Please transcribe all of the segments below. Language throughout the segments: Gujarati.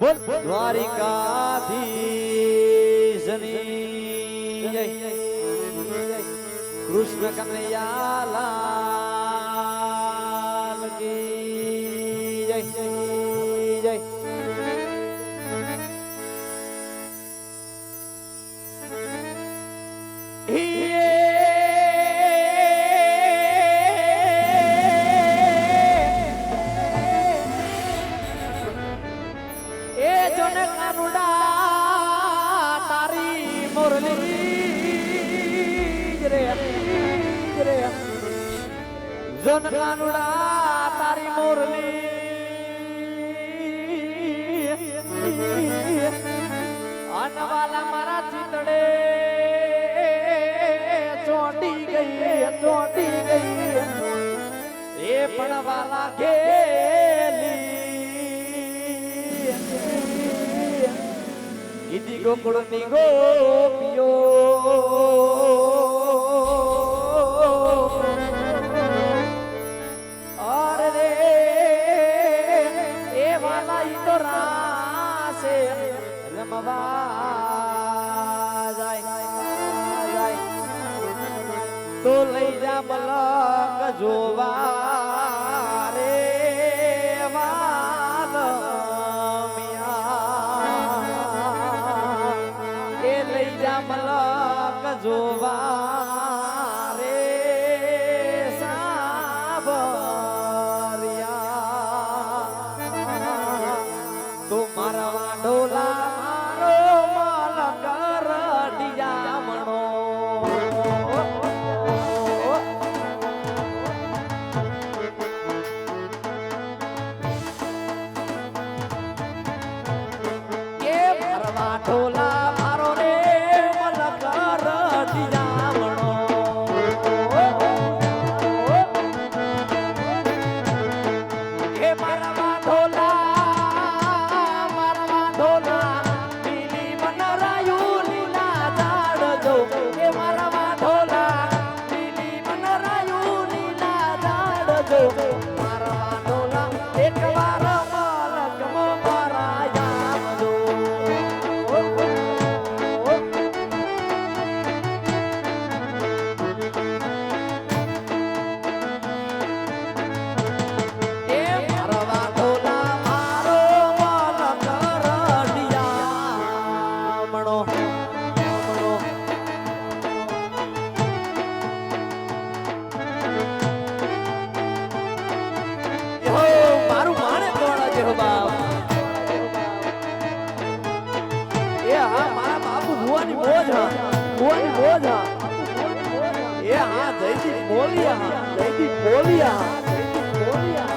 બોલ દ્વારિકાધીશની કૃષ્ણ કનૈયા જોને કાનુડા તારી મુરલી જોન કાનુડા તારી મુરલી અનવાલા મારા ચિતડે ચોંટી ગઈ ચોંટી ગઈ એ પણ વાલા ગેલી ગીધી ગોકુળ ગોપીઓ. અરે એ વાલા ઈ તો લઈ જા મલક જોવા. મલક જોવા. ભુવાની બોજ હા. એ હા જયદીપ બોલિયા જયદીપ બોલિયા જયદીપ બોલિયા.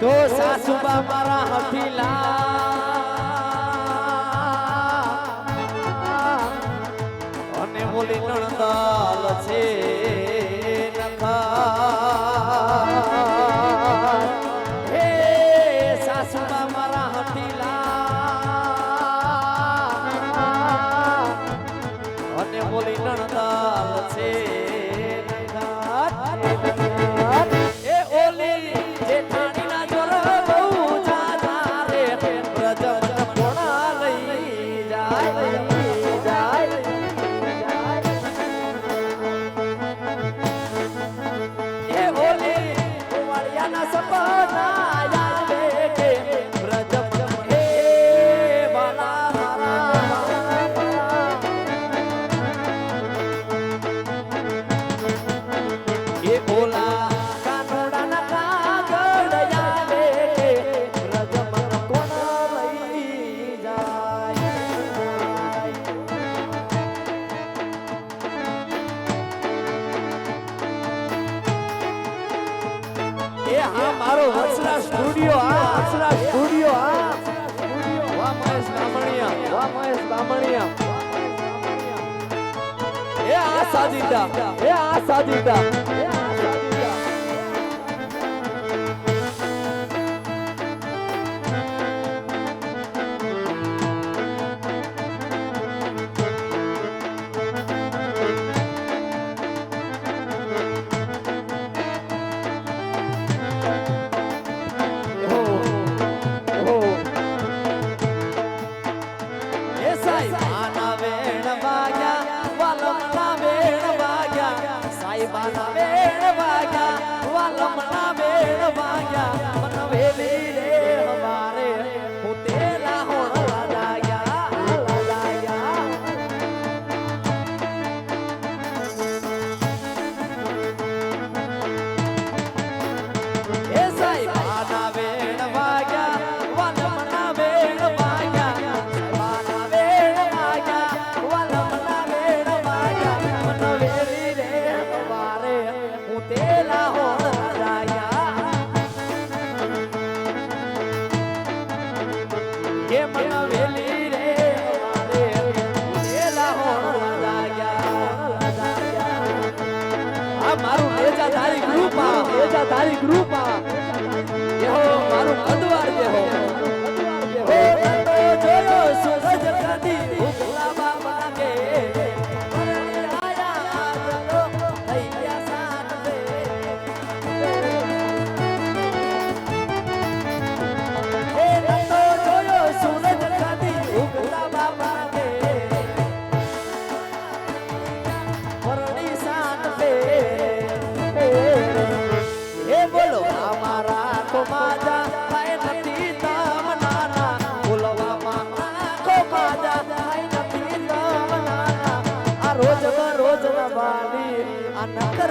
તો સાસુબા મારા હફીલા અને બોલી નણદાલ છે. આ એ આ સાજીદા アドワでも。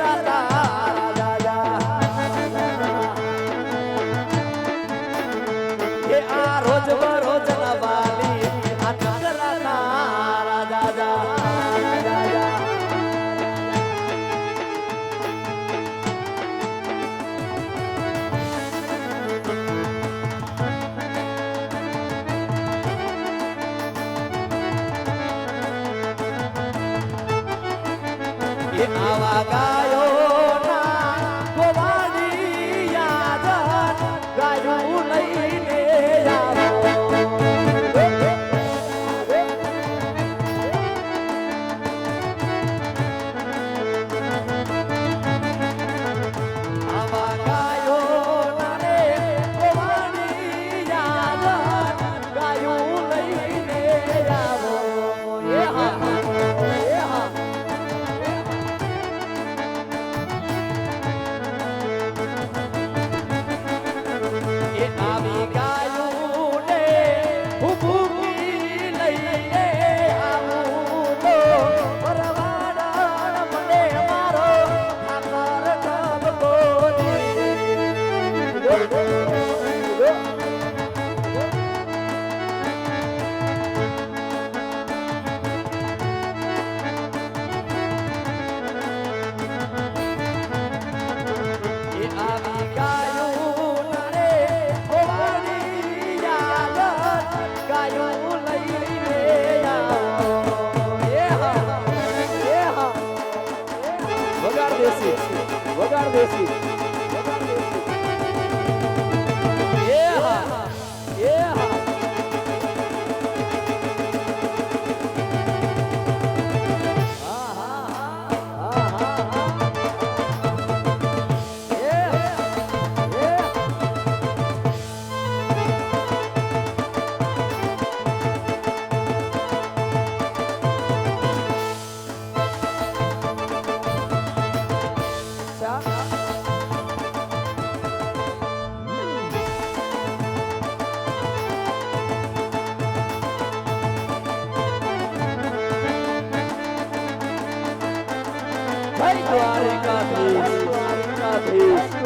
আল্লাহ です。News.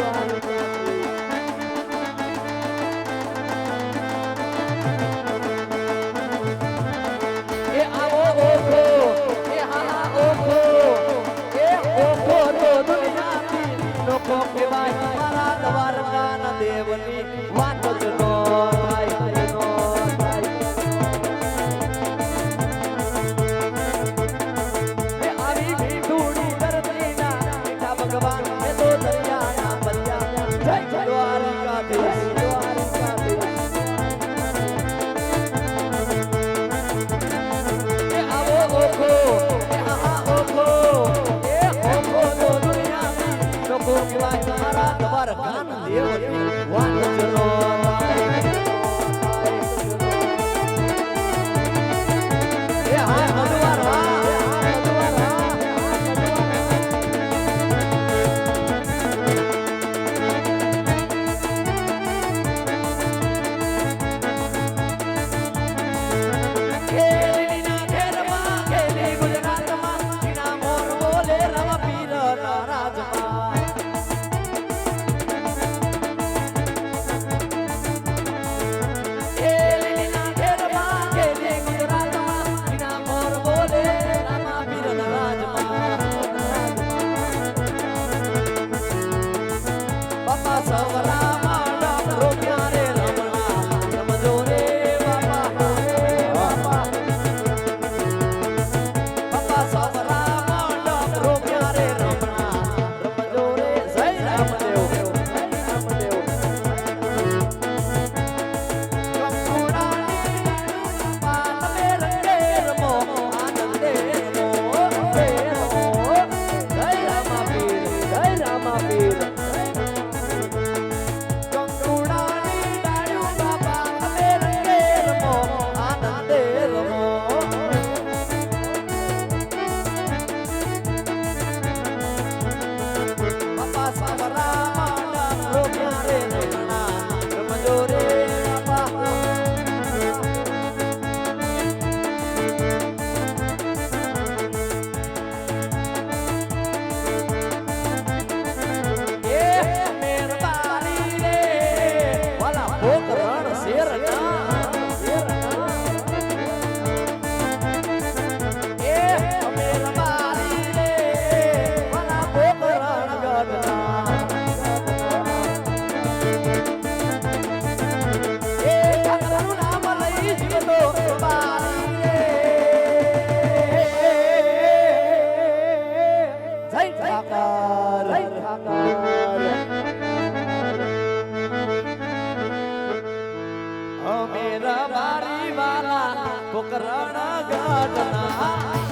ગાઢના